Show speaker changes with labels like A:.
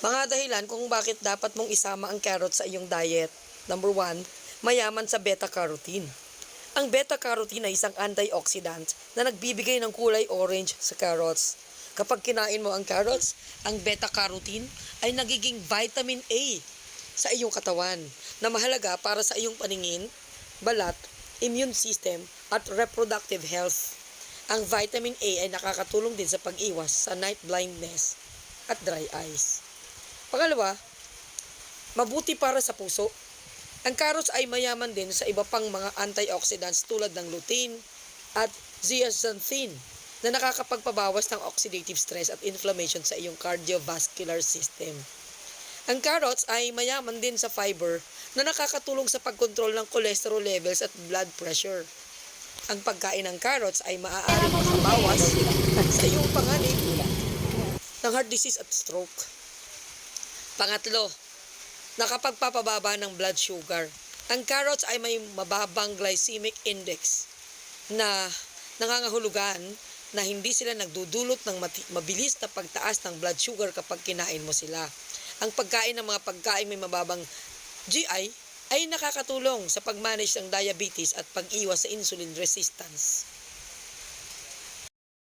A: Mga dahilan kung bakit dapat mong isama ang carrot sa iyong diet. Number one, mayaman sa beta-carotene. Ang beta-carotene ay isang antioxidant na nagbibigay ng kulay orange sa carrots. Kapag kinain mo ang carrots, ang beta-carotene ay nagiging vitamin A sa iyong katawan na mahalaga para sa iyong paningin, balat, immune system at reproductive health. Ang vitamin A ay nakakatulong din sa pag-iwas sa night blindness at dry eyes. Pangalawa, mabuti para sa puso. Ang carrots ay mayaman din sa iba pang mga antioxidants tulad ng lutein at zeaxanthin na nakakapagpabawas ng oxidative stress at inflammation sa iyong cardiovascular system. Ang carrots ay mayaman din sa fiber na nakakatulong sa pagkontrol ng cholesterol levels at blood pressure. Ang pagkain ng carrots ay maaaring makabawas sa iyong panganib ng heart disease at stroke. Pangatlo, nakapagpapababa ng blood sugar. Ang carrots ay may mababang glycemic index na nangangahulugan na hindi sila nagdudulot ng mabilis na pagtaas ng blood sugar kapag kinain mo sila. Ang pagkain ng mga pagkain may mababang GI ay nakakatulong sa pag-manage ng diabetes at pag-iwas sa insulin resistance.